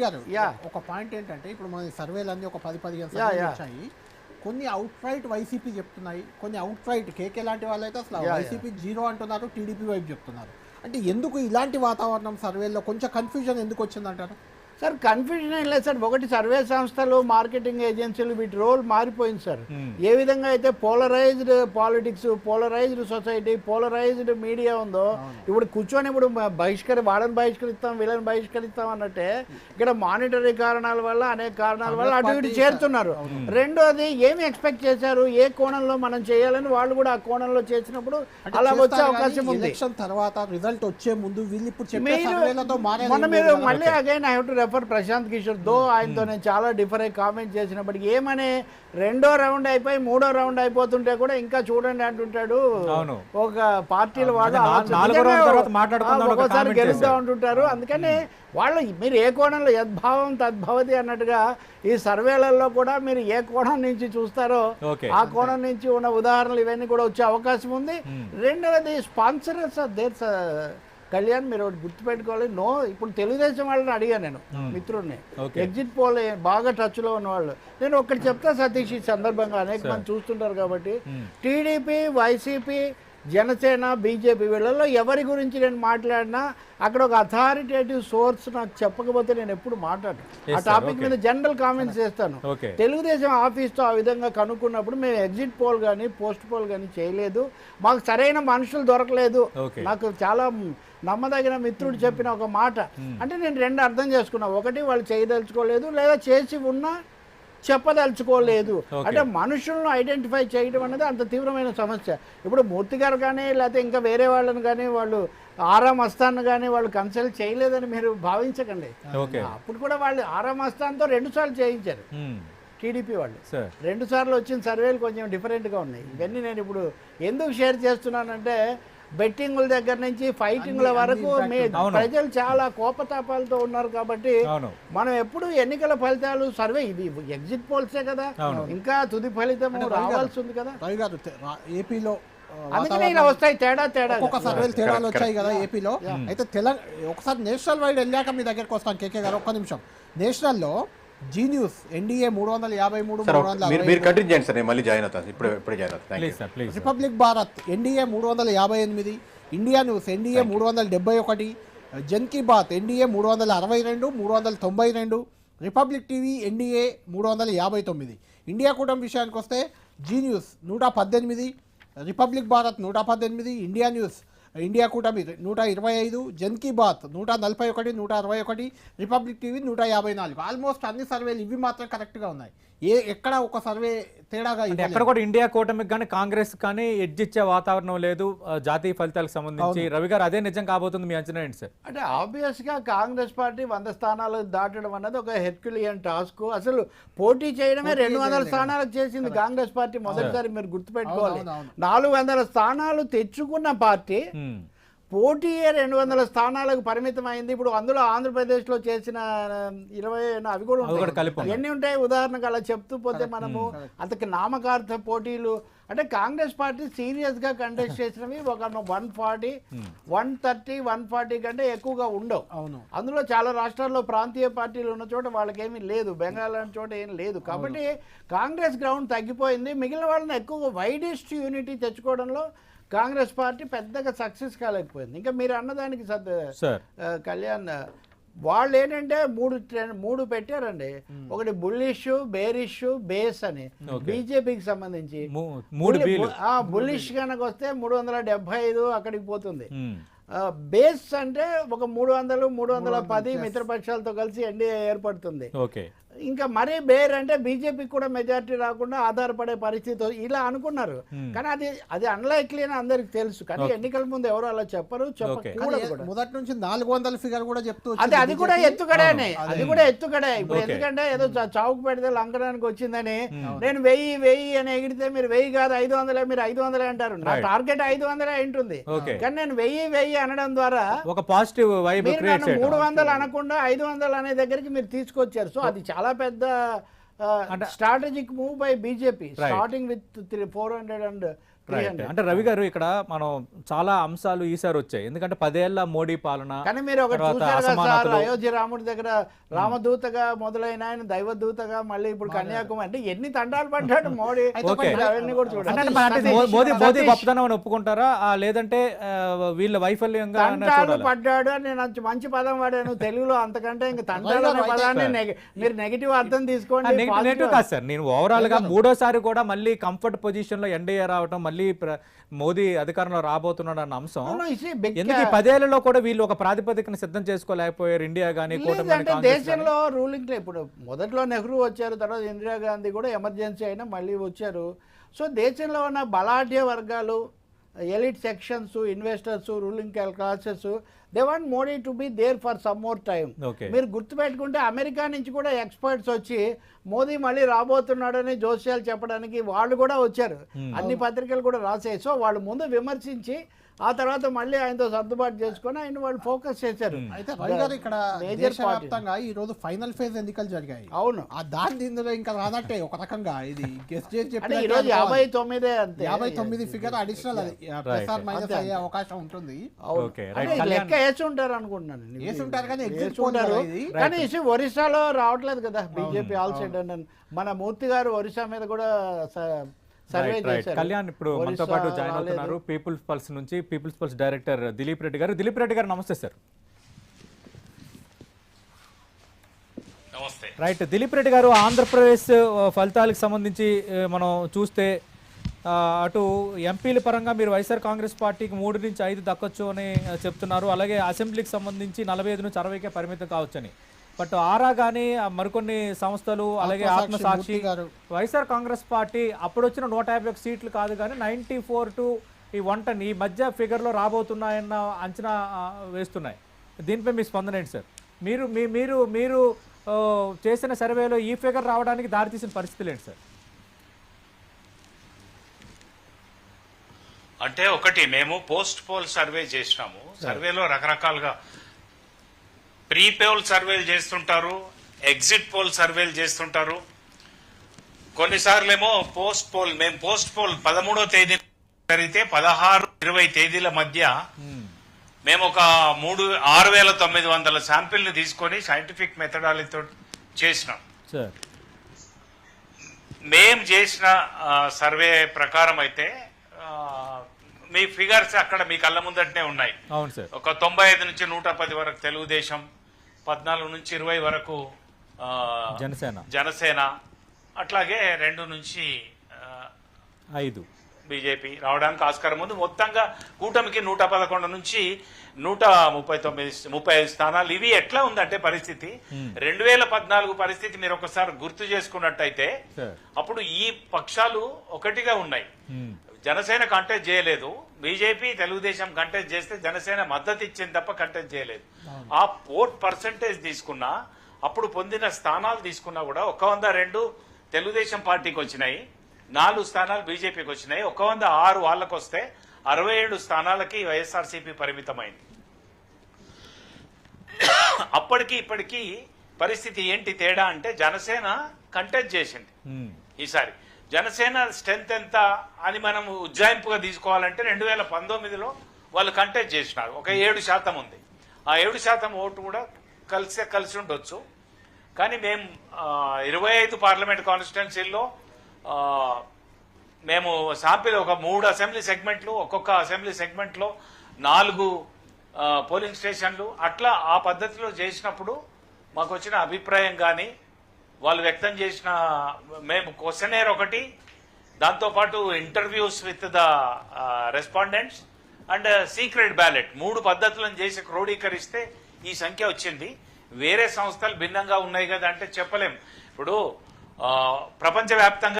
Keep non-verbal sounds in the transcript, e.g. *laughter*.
గారు యా. ఒక పాయింట్ ఏంటంటే ఇప్పుడు మన సర్వేలు అన్ని ఒక పది పదిహేను సర్వేలు. వచ్చాయి కొన్ని అవుట్ రైట్ వైసీపీ చెప్తున్నాయి కొన్ని అవుట్ రైట్ కేకే లాంటి వాళ్ళు అయితే అసలు. వైసీపీ జీరో అంటున్నారు టీడీపీ వైపు చెప్తున్నారు అంటే ఎందుకు ఇలాంటి వాతావరణం సర్వేల్లో కొంచెం కన్ఫ్యూజన్ ఎందుకు వచ్చిందంటారు సార్ కన్ఫ్యూజన్ ఏం లేదు సార్. ఒకటి సర్వే సంస్థలు మార్కెటింగ్ ఏజెన్సీలు వీటి రోల్ మారిపోయింది సార్. ఏ విధంగా అయితే polarized politics polarized society polarized media ఉందో ఇప్పుడు కూర్చొని ఇప్పుడు బహిష్కరి వాళ్ళని బహిష్కరిస్తాం వీళ్ళని బహిష్కరిస్తాం అన్నట్టే ఇక్కడ మానిటరీ కారణాల వల్ల అనేక కారణాల వల్ల అటు ఇటు చేరుతున్నారు. రెండోది ఏమి ఎక్స్పెక్ట్ చేశారు ఏ కోణంలో మనం చేయాలని వాళ్ళు కూడా ఆ కోణంలో చేసినప్పుడు అలా వచ్చే అవకాశం ఉంది. తర్వాత రిజల్ట్ వచ్చే ముందు వీళ్ళు ఇప్పుడు మీరు మొన్న. మళ్ళీ again I have to refer Prashant Kishore though ఆయనతో నేను చాలా డిఫర్ అయ్యి కామెంట్ చేసినప్పటికీ ఏమని రెండో రౌండ్ అయిపోయి మూడో రౌండ్ అయిపోతుంటే కూడా ఇంకా చూడండి అంటుంటాడు. ఒక పార్టీల వాళ్ళు ఒక్కోసారి గెలుస్తూ. ఉంటుంటారు అందుకని వాళ్ళు మీరు ఏ కోణంలో యద్భావం తద్భవతి అన్నట్టుగా ఈ సర్వేలలో కూడా మీరు ఏ కోణం నుంచి చూస్తారో. ఆ కోణం నుంచి ఉన్న ఉదాహరణలు ఇవన్నీ కూడా వచ్చే అవకాశం ఉంది. రెండవది స్పాన్సరర్స్ దేర్ కళ్యాణ్ మీరు ఒకటి గుర్తుపెట్టుకోవాలి. నో ఇప్పుడు తెలుగుదేశం వాళ్ళని అడిగాను నేను మిత్రుడిని. Okay. ఎగ్జిట్ పోల్ బాగా టచ్లో ఉన్నవాళ్ళు. నేను ఒక్కటి చెప్తా సతీష్ ఈ సందర్భంగా అనేక మంది చూస్తుంటారు కాబట్టి. టీడీపీ వైసీపీ జనసేన బీజేపీ వీళ్ళల్లో ఎవరి గురించి నేను మాట్లాడినా అక్కడ ఒక అథారిటేటివ్ సోర్స్ నాకు చెప్పకపోతే నేను ఎప్పుడు మాట్లాడను. ఆ. టాపిక్. మీద జనరల్ కామెంట్స్ చేస్తాను. తెలుగుదేశం ఆఫీస్తో ఆ విధంగా కనుక్కున్నప్పుడు మేము ఎగ్జిట్ పోల్ కానీ పోస్ట్ పోల్ కానీ చేయలేదు. మాకు సరైన మనుషులు దొరకలేదు. నాకు చాలా నమ్మదగిన మిత్రుడు చెప్పిన ఒక మాట. అంటే నేను రెండు అర్థం చేసుకున్నా. ఒకటి వాళ్ళు చేయదలుచుకోలేదు లేదా చేసి ఉన్నా చెప్పదలుచుకోలేదు. అంటే మనుషులను ఐడెంటిఫై చేయడం అనేది అంత తీవ్రమైన సమస్య. ఇప్పుడు మూర్తి గారు కానీ లేకపోతే ఇంకా వేరే వాళ్ళని కానీ వాళ్ళు ఆరాం అస్తాన్ కానీ వాళ్ళు కన్సల్ట్ చేయలేదని మీరు భావించకండి. అప్పుడు కూడా వాళ్ళు ఆరాం అస్తాన్తో రెండు సార్లు చేయించారు. టీడీపీ వాళ్ళు. రెండు సార్లు వచ్చిన సర్వేలు కొంచెం డిఫరెంట్గా ఉన్నాయి. ఇవన్నీ నేను ఇప్పుడు ఎందుకు షేర్ చేస్తున్నానంటే బెట్టింగుల దగ్గర నుంచి ఫైటింగ్ల వరకు. ప్రజలు చాలా కోపతాపాలతో ఉన్నారు కాబట్టి మనం ఎప్పుడు ఎన్నికల ఫలితాలు సర్వే ఇది ఎగ్జిట్ పోల్సే కదా. ఇంకా తుది ఫలితం రావాల్సి ఉంది కదా. ఏపీలో అందుకనే ఇలా వస్తాయి తేడా తేడా. ఒక్కొక్క సర్వేలు తేడాలు వచ్చాయి కదా ఏపీలో. అయితే తెలంగాణ ఒకసారి నేషనల్ వైడ్ వెళ్ళాక మీ దగ్గరకు వస్తాను కేకే గారు. ఒక్క నిమిషం. నేషనల్లో జీ న్యూస్ ఎన్డీఏ మూడు వందల యాభై మూడు సార్ మూడు వందల మీరు అరవై మీరు కంటిన్యూ చేయండి సార్ నేను మళ్ళీ జాయిన్ అవుతాను ఇప్పుడు ఇప్పుడే జాయిన్ అవుతాను thank please sir please Republic Bharat NDA మూడు వందల యాభై ఎనిమిది ఇండియా న్యూస్ ఎన్డీఏ మూడు వందల డెబ్బై ఒకటి జన్ కీ బాత్ ఎన్డీఏ మూడు వందల అరవై రెండు మూడు వందల తొంభై రెండు రిపబ్లిక్ టీవీ ఎన్డీఏ మూడు వందల యాభై తొమ్మిది. ఇండియా కూటమి విషయానికి వస్తే జీ న్యూస్ నూట పద్దెనిమిది రిపబ్లిక్ భారత్ నూట పద్దెనిమిది ఇండియా న్యూస్ ఇండియా కూటమి నూట ఇరవై ఐదు జన్ కీ బాత్. నూట నలభై ఒకటి నూట అరవై ఒకటి రిపబ్లిక్ టీవీ నూట యాభై నాలుగు. ఆల్మోస్ట్ అన్ని సర్వేలు ఇవి మాత్రం కరెక్ట్గా ఉన్నాయి. ఏ ఎక్కడ ఒక సర్వే తేడాగా. ఎక్కడ కూడా ఇండియా కూటమికి కానీ కాంగ్రెస్ కానీ ఎడ్జ్ ఇచ్చే వాతావరణం లేదు జాతీయ ఫలితాలకు సంబంధించి. రవి గారు అదే నిజం కాబోతుంది మీ అంచనా ఏంటి సార్? అంటే ఆబ్వియస్గా కాంగ్రెస్ పార్టీ వంద స్థానాలు దాటడం అన్నది ఒక హెర్క్యులియన్ టాస్క్. అసలు పోటీ చేయడమే రెండు వందల. స్థానాలకు చేసింది కాంగ్రెస్ పార్టీ మొదటిసారి మీరు గుర్తుపెట్టుకోవాలి. నాలుగు వందల స్థానాలు తెచ్చుకున్న పార్టీ. పోటీయే రెండు వందల స్థానాలకు పరిమితం అయింది ఇప్పుడు అందులో ఆంధ్రప్రదేశ్లో చేసిన ఇరవై అవి కూడా ఉంటాయి. ఎన్ని ఉంటాయి? ఉదాహరణకు అలా చెప్తూ పోతే మనము అంతకు నామకార్థ పోటీలు అంటే కాంగ్రెస్ పార్టీ సీరియస్గా కంటెస్ట్ చేసినవి ఒక one forty one thirty one forty కంటే ఎక్కువగా ఉండవు. అవును. అందులో చాలా రాష్ట్రాల్లో ప్రాంతీయ పార్టీలు ఉన్న చోట వాళ్ళకేమీ లేదు. బెంగాల్ అనే చోట ఏం లేదు. కాబట్టి కాంగ్రెస్ గ్రౌండ్ తగ్గిపోయింది. మిగిలిన వాళ్ళని ఎక్కువ వైడెస్ట్ యూనిటీ తెచ్చుకోవడంలో కాంగ్రెస్ పార్టీ పెద్దగా సక్సెస్ కాలేకపోయింది. ఇంకా మీరు అన్నదానికి సద్ కళ్యాణ్ వాళ్ళు ఏంటంటే మూడు మూడు పెట్టారండి. ఒకటి బుల్లిష్ బేరిష్ బేస్ అని. బీజేపీకి సంబంధించి. బుల్లిష్ కనుక వస్తే మూడు వందల డెబ్బై ఐదు అక్కడికి పోతుంది. బేస్ అంటే ఒక మూడు వందలు మూడు వందల పది మిత్రపక్షాలతో కలిసి ఎన్డీఏ ఏర్పడుతుంది. ఓకే. ఇంకా మరీ బేర్ అంటే బీజేపీకి కూడా మెజారిటీ రాకుండా ఆధారపడే పరిస్థితి ఇలా అనుకున్నారు. కానీ అది అది అన్లైక్లీ అని అందరికి తెలుసు. కానీ ఎన్నికల ముందు ఎవరు అలా చెప్పరు చెప్పకూడదు మొదటి నుంచి నాలుగు వందల ఫిగర్ కూడా చెప్తూ అది అది కూడా BJP. ఎత్తుకడేనే అది కూడా ఎత్తుకడే ఇప్పుడు. ఎందుకంటే ఏదో చా- చావుకు పెడితే లంకడానికి వచ్చిందని నేను వెయ్యి వెయ్యి అని ఎగిరితే మీరు వెయ్యి కాదు ఐదు వందలే మీరు ఐదు వందలే అంటారు. నా. టార్గెట్ ఐదు వందలే ఉంటుంది. కానీ నేను వెయ్యి వెయ్యి అనడం ద్వారా ఒక పాజిటివ్ మూడు వందలు అనకుండా ఐదు వందలు అనే దగ్గరికి మీరు తీసుకొచ్చారు. సో అది చాలా పెద్ద strategic move by BJP starting with three four hundred and right అంటే రవి గారు ఇక్కడ మనం చాలా అంశాలు ఈసారి వచ్చాయి. ఎందుకంటే పదేళ్ళ మోడీ పాలన కానీ మీరు ఒకటి అయోధ్య రాముడి దగ్గర రామదూతగా మొదలైన ఆయన దైవదూతగా మళ్ళీ ఇప్పుడు కన్యాకుమారి అంటే ఎన్ని తండాలు పడ్డాడు మోడీ? ఓకే. అవన్నీ కూడా అంటే చూడాలి. అంటే మన- అంటే మో- మోదీ మోదీ గొప్పతనం అని ఒప్పుకుంటారా? ఆ, లేదంటే వీళ్ళ వైఫల్యంగా చూడాలా? పడ్డాడు అని నేను మంచి పదం వాడాను. తెలుగులో అంతకంటే ఇంకా *laughs* అనే పదాన్ని మీరు నెగిటివ్ అర్థం తీసుకోండి నెగిటివ్ కాదు సార్. నేను ఓవరాల్గా మూడోసారి కూడా మళ్ళీ కంఫర్ట్ పొజిషన్లో ఎన్డీఏ రావటం మళ్ళీ మోదీ అధికారంలో రాబోతున్నాడు అన్న అంశం. ఎందుకు ఈ పదేళ్ళలో కూడా వీళ్ళు ఒక ప్రాతిపదికను సిద్ధం చేసుకోలేకపోయారు? ఇండియా గానీ? దేశంలో రూలింగ్ ఇప్పుడు మొదట్లో నెహ్రూ వచ్చారు తర్వాత ఇందిరాగాంధీ కూడా ఎమర్జెన్సీ అయినా మళ్ళీ వచ్చారు. సో దేశంలో ఉన్న బలాఢ్య వర్గాలు elite sections investors ruling classes they want Modi to be there for some more time మీరు గుర్తుపెట్టుకుంటే అమెరికా నుంచి కూడా ఎక్స్పర్ట్స్ వచ్చి మోదీ మళ్ళీ రాబోతున్నాడని జోస్యాలు చెప్పడానికి వాళ్ళు కూడా వచ్చారు. అన్ని పత్రికలు కూడా రాసాయి సో వాళ్ళు ముందు విమర్శించి ఆ తర్వాత మళ్ళీ ఆయనతో సర్దుబాటు చేసుకొని ఆయన వాళ్ళు ఫోకస్ చేశారు. అయితే రవి గారు ఇక్కడ దేశవ్యాప్తంగా ఈ రోజు ఫైనల్ ఫేజ్ ఎన్నికలు జరిగాయి. అవును. ఆ దాని ఇందులో ఇంకా రానట్టే ఒక రకంగా. ఇది గెస్ట్ చేసి అంటే చెప్పినట్టే ఈ రోజు. యాభై తొమ్మిదే అంతే. యాభై తొమ్మిది ఫిగర్ అడిషనల్ అది. ప్లస్ ఆర్ మైనస్ అయ్యే అవకాశం ఉంటుంది. అవును. ఓకే, అంటే రైట్. లెక్క వేసి ఉంటారు అనుకుంటున్నాను నేను. వేసి ఉంటారు కానీ ఉంటారు. ఇది. కానీ ఒరిస్సాలో రావట్లేదు కదా బీజేపీ ఆల్ సైడ్ అని మన మూర్తి గారు ఒరిస్సా మీద కూడా సర్వే. చేశారు. కళ్యాణ్ ఇప్పుడు మనతో పాటు జాయిన్. అవుతున్నారు పీపుల్స్ పల్స్ నుంచి. People's Pulse director Dilip Reddy garu. Dilip Reddy గారు నమస్తే సార్ నమస్తే. రైట్ దిలీప్ రెడ్డి గారు ఆంధ్రప్రదేశ్ ఫలితాలకు సంబంధించి మనం చూస్తే అటు ఎంపీల పరంగా మీరు వైఎస్ఆర్ కాంగ్రెస్ పార్టీకి మూడు నుంచి ఐదు దక్కొచ్చు అని చెప్తున్నారు. అలాగే అసెంబ్లీకి సంబంధించి నలభై ఐదు నుంచి అరవైకే పరిమితం కావచ్చని. బట్ ఆరా కానీ మరికొన్ని సంస్థలు అలాగే ఆత్మసాక్షి. వైఎస్ఆర్ కాంగ్రెస్ పార్టీ అప్పుడు వచ్చిన నూట యాభై ఒక సీట్లు కాదు కానీ నైంటీ ఫోర్ టు ఈ వన్ టెన్ ఈ మధ్య ఫిగర్లో రాబోతున్నాయన్న అంచనా వేస్తున్నాయి. దీనిపై మీ స్పందన ఏంటి సార్? మీరు మీ మీరు మీరు చేసిన సర్వేలో ఈ ఫిగర్ రావడానికి దారితీసిన పరిస్థితులు ఏంటి సార్? అంటే ఒకటి మేము పోస్ట్ పోల్ సర్వే చేసినాము. సర్వేలో రకరకాలుగా ప్రీ పోల్ సర్వేలు చేస్తుంటారు ఎగ్జిట్ పోల్ సర్వేలు చేస్తుంటారు. కొన్నిసార్లు ఏమో పోస్ట్ పోల్ మేము పోస్ట్ పోల్ పదమూడో తేదీ జరిగితే పదహారు ఇరవై తేదీల మధ్య మేము ఒక మూడు ఆరు వేల తొమ్మిది వందల శాంపిల్ని తీసుకొని సైంటిఫిక్ మెథడాలజీతో చేసినాం. మేం చేసిన సర్వే ప్రకారం అయితే మీ ఫిగర్స్ అక్కడ మీ కళ్ళ ముందటనే ఉన్నాయి. ఒక తొంభై ఐదు నుంచి నూట పది వరకు తెలుగుదేశం పద్నాలుగు నుంచి ఇరవై వరకు జనసేన. జనసేన అట్లాగే రెండు నుంచి ఐదు. బీజేపీ రావడానికి ఆస్కారం ఉంది. మొత్తంగా కూటమికి నూట పదకొండు నుంచి నూట ముప్పై తొమ్మిది ముప్పై ఐదు స్థానాలు. ఇవి ఎట్లా ఉందంటే పరిస్థితి? రెండు వేల పద్నాలుగు పరిస్థితి మీరు ఒకసారి గుర్తు చేసుకున్నట్టయితే అప్పుడు ఈ పక్షాలు ఒకటిగా ఉన్నాయి. జనసేన కంటెస్ట్ చేయలేదు బీజేపీ తెలుగుదేశం కంటెస్ట్ చేస్తే జనసేన మద్దతు ఇచ్చింది తప్ప కంటెస్ట్ చేయలేదు. ఆ ఓట్ పర్సంటేజ్ తీసుకున్నా అప్పుడు పొందిన స్థానాలు తీసుకున్నా కూడా ఒక వంద రెండు తెలుగుదేశం పార్టీకి వచ్చినాయి నాలుగు స్థానాలు బీజేపీకి వచ్చినాయి ఒక వంద ఆరు వాళ్ళకు వస్తే అరవై ఏడు స్థానాలకి వైఎస్ఆర్సీపీ పరిమితమైంది. అప్పటికి ఇప్పటికీ పరిస్థితి ఏంటి తేడా అంటే జనసేన కంటెస్ట్ చేసింది. ఈసారి. జనసేన స్ట్రెంత్ ఎంత అని మనం ఉజ్జాయింపుగా తీసుకోవాలంటే రెండు వేల పంతొమ్మిదిలో వాళ్ళు కంటెస్ట్ చేసినారు. ఒక ఏడు శాతం ఉంది. ఆ ఏడు శాతం ఓటు కూడా కలిసే కలిసి ఉండొచ్చు. కానీ మేము ఇరవై ఐదు పార్లమెంట్ కాన్స్టిట్యున్సీల్లో మేము సాంపిల్ ఒక మూడు అసెంబ్లీ సెగ్మెంట్లు ఒక్కొక్క అసెంబ్లీ సెగ్మెంట్లో నాలుగు పోలింగ్ స్టేషన్లు. అట్లా ఆ పద్ధతిలో చేసినప్పుడు మాకు వచ్చిన అభిప్రాయం కానీ వాళ్ళు వ్యక్తం చేసిన మేము క్వశ్చనేర్ ఒకటి దాంతోపాటు interviews with the respondents and secret ballot మూడు పద్ధతులను చేసి క్రోడీకరిస్తే ఈ సంఖ్య వచ్చింది. వేరే సంస్థలు భిన్నంగా ఉన్నాయి కదా అంటే చెప్పలేం. ఇప్పుడు uh, ప్రపంచవ్యాప్తంగా